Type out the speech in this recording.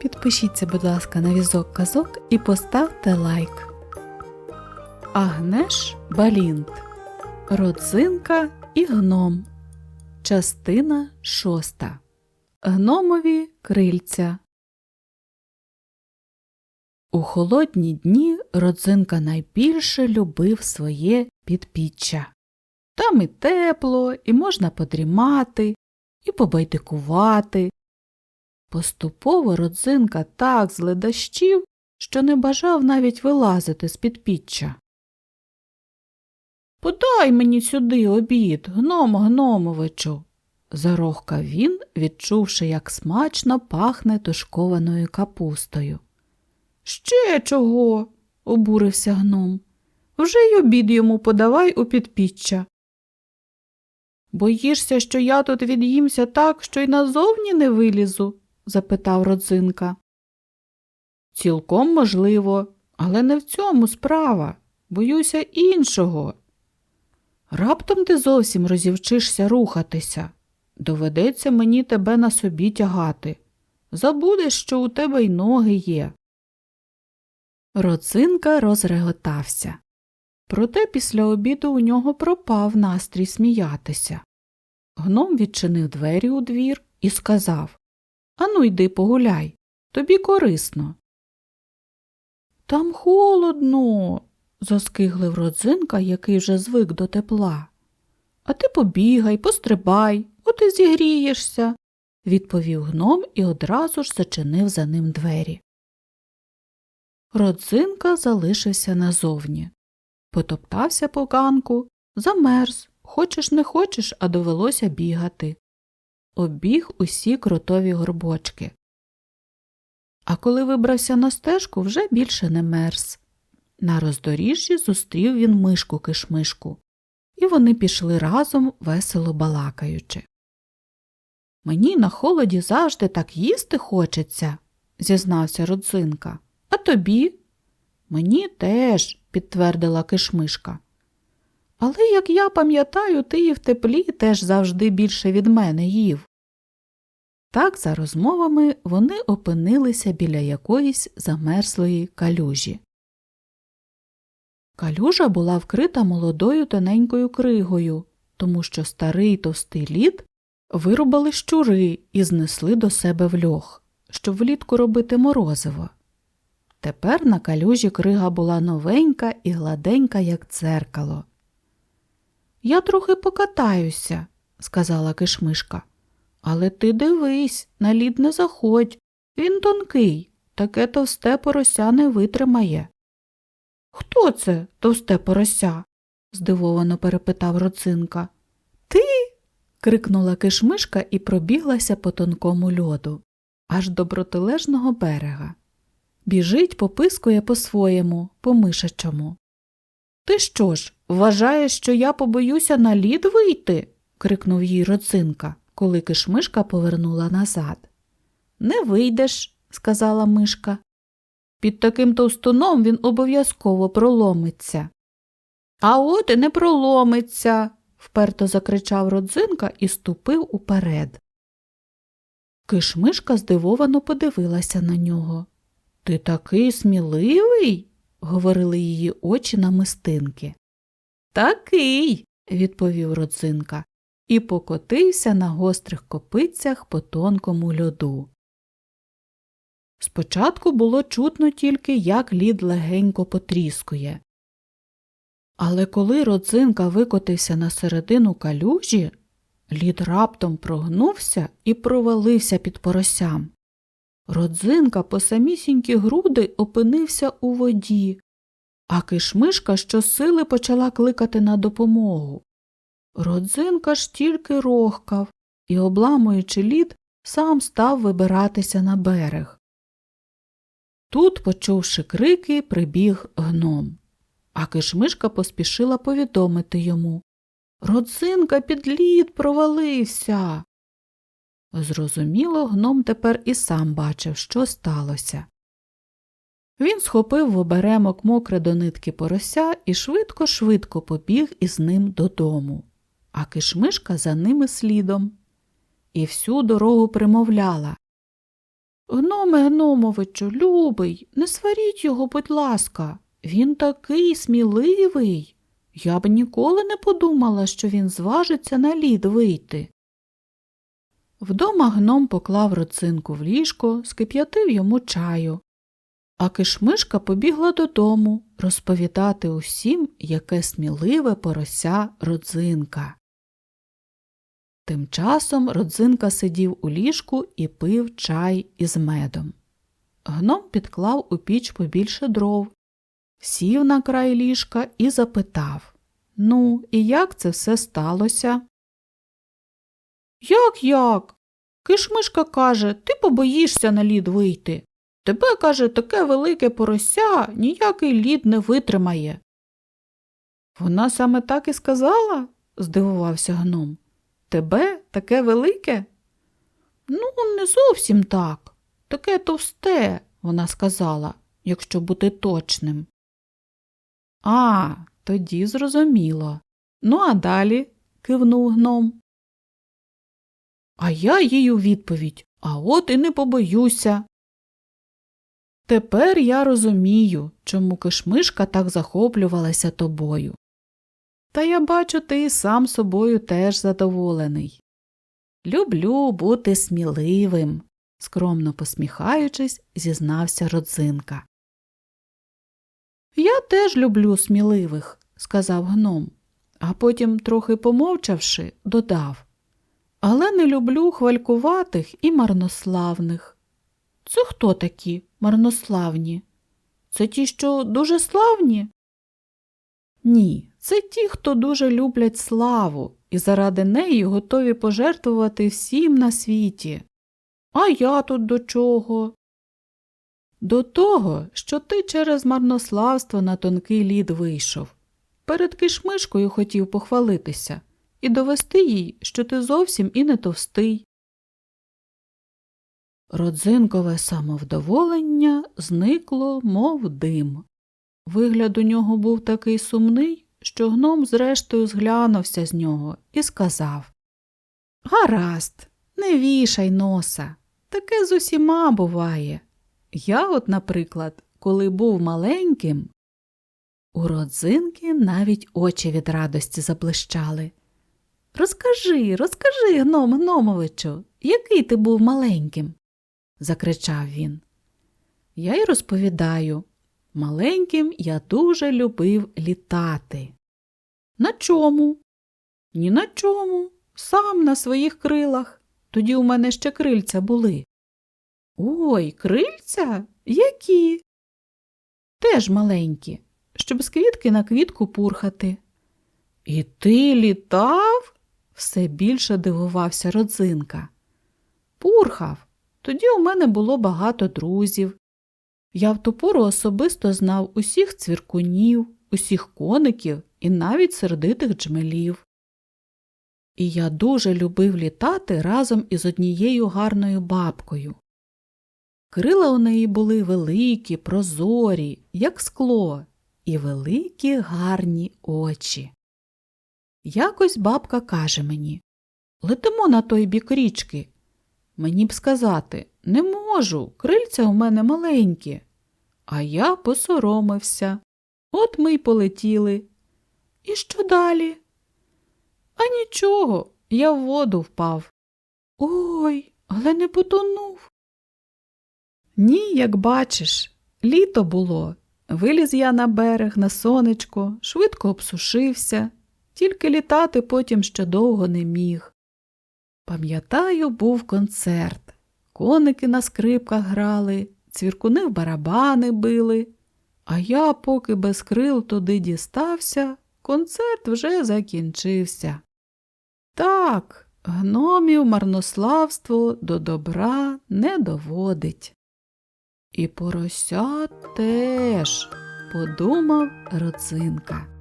Підпишіться, будь ласка, на візок казок і поставте лайк. Агнеш Балінт Родзинка і гном. Частина шоста. Гномові крильця. У холодні дні родзинка найбільше любив своє підпіччя. Там і тепло, і можна подрімати, і побайдикувати. Поступово родзинка так зледащів, що не бажав навіть вилазити з підпіччя. Подай мені сюди обід, гном гномовичу. зарохкав він, відчувши, як смачно пахне тушкованою капустою. Ще чого? обурився гном. Вже й обід йому подавай у підпіччя. Боїшся, що я тут від'їмся так, що й назовні не вилізу? Запитав родзинка. Цілком можливо, але не в цьому справа. Боюся іншого. Раптом ти зовсім розівчишся рухатися. Доведеться мені тебе на собі тягати. Забудеш, що у тебе й ноги є. Родзинка розреготався. Проте після обіду у нього пропав настрій сміятися. Гном відчинив двері у двір і сказав Ану, йди погуляй, тобі корисно. Там холодно, заскиглив родзинка, який вже звик до тепла. А ти побігай, пострибай, от і зігрієшся, відповів гном і одразу ж зачинив за ним двері. Родзинка залишився назовні. Потоптався по ганку, замерз, хочеш не хочеш, а довелося бігати. Обіг усі кротові горбочки. А коли вибрався на стежку, вже більше не мерз. На роздоріжжі зустрів він мишку кишмишку, і вони пішли разом, весело балакаючи. Мені на холоді завжди так їсти хочеться, зізнався родзинка. А тобі? Мені теж, підтвердила кишмишка. Але, як я пам'ятаю, ти і в теплі теж завжди більше від мене їв. Так, за розмовами, вони опинилися біля якоїсь замерзлої калюжі. Калюжа була вкрита молодою тоненькою кригою, тому що старий товстий лід вирубали щури і знесли до себе в льох, щоб влітку робити морозиво. Тепер на калюжі крига була новенька і гладенька, як дзеркало. Я трохи покатаюся, сказала кишмишка. Але ти дивись, на лід не заходь. Він тонкий, таке товсте порося не витримає. Хто це товсте порося? здивовано перепитав Роцинка. Ти. крикнула кишмишка і пробіглася по тонкому льоду, аж до протилежного берега. Біжить, попискує по-своєму, по мишачому. Ти що ж, вважаєш, що я побоюся на лід вийти? крикнув їй Роцинка, коли кишмишка повернула назад. Не вийдеш, сказала мишка. Під таким товстуном він обов'язково проломиться. А от і не проломиться, вперто закричав родзинка і ступив уперед. Кишмишка здивовано подивилася на нього. Ти такий сміливий? говорили її очі на мистинки. Такий, відповів родзинка і покотився на гострих копицях по тонкому льоду. Спочатку було чутно тільки, як лід легенько потріскує. Але коли родзинка викотився на середину калюжі, лід раптом прогнувся і провалився під поросям. Родзинка по самісінькі груди опинився у воді, а кишмишка щосили почала кликати на допомогу. Родзинка ж тільки рохкав і, обламуючи лід, сам став вибиратися на берег. Тут, почувши крики, прибіг гном, а кишмишка поспішила повідомити йому Родзинка під лід провалився. Зрозуміло, гном тепер і сам бачив, що сталося. Він схопив в оберемок мокре до нитки порося і швидко-швидко побіг із ним додому, а кишмишка за ними слідом. І всю дорогу примовляла Гноме Гномовичу, любий, не сваріть його, будь ласка. Він такий сміливий. Я б ніколи не подумала, що він зважиться на лід вийти. Вдома гном поклав роцинку в ліжко, скип'ятив йому чаю, а кишмишка побігла додому розповідати усім, яке сміливе порося родзинка. Тим часом родзинка сидів у ліжку і пив чай із медом. Гном підклав у піч побільше дров, сів на край ліжка і запитав Ну, і як це все сталося? Як як? Кишмишка каже, ти побоїшся на лід вийти. Тебе, каже, таке велике порося ніякий лід не витримає. Вона саме так і сказала? здивувався гном. Тебе таке велике? Ну, не зовсім так. Таке товсте, вона сказала, якщо бути точним. А, тоді зрозуміло. Ну, а далі? кивнув гном. А я їй у відповідь А от і не побоюся. Тепер я розумію, чому кишмишка так захоплювалася тобою. Та я бачу, ти сам собою теж задоволений. Люблю бути сміливим, скромно посміхаючись, зізнався родзинка. Я теж люблю сміливих, сказав гном, а потім, трохи помовчавши, додав. Але не люблю хвалькуватих і марнославних. Це хто такі марнославні? Це ті, що дуже славні? Ні, це ті, хто дуже люблять славу і заради неї готові пожертвувати всім на світі. А я тут до чого? До того, що ти через марнославство на тонкий лід вийшов. Перед кишмишкою хотів похвалитися і довести їй, що ти зовсім і не товстий. Родзинкове самовдоволення зникло, мов дим. Вигляд у нього був такий сумний, що гном зрештою зглянувся з нього і сказав Гаразд, не вішай носа, таке з усіма буває. Я, от, наприклад, коли був маленьким, у родзинки навіть очі від радості заблищали. Розкажи, розкажи, гном Гномовичу, який ти був маленьким? Закричав він. Я й розповідаю. Маленьким я дуже любив літати. На чому? Ні на чому. Сам на своїх крилах. Тоді у мене ще крильця були. Ой, крильця? Які? Теж маленькі, щоб з квітки на квітку пурхати. І ти літав? все більше дивувався родзинка. Пурхав. Тоді у мене було багато друзів. Я в ту пору особисто знав усіх цвіркунів, усіх коників і навіть сердитих джмелів. І я дуже любив літати разом із однією гарною бабкою. Крила у неї були великі, прозорі, як скло, і великі гарні очі. Якось бабка каже мені Летимо на той бік річки. Мені б сказати не можу, крильця у мене маленькі. А я посоромився. От ми й полетіли. І що далі? А нічого, я в воду впав. Ой, але не потонув. Ні, як бачиш, літо було. Виліз я на берег, на сонечко, швидко обсушився, тільки літати потім ще довго не міг. Пам'ятаю, був концерт. Коники на скрипках грали, цвіркуни в барабани били, а я, поки без крил туди дістався, концерт вже закінчився. Так, гномів марнославство до добра не доводить. І порося теж, подумав Роцинка.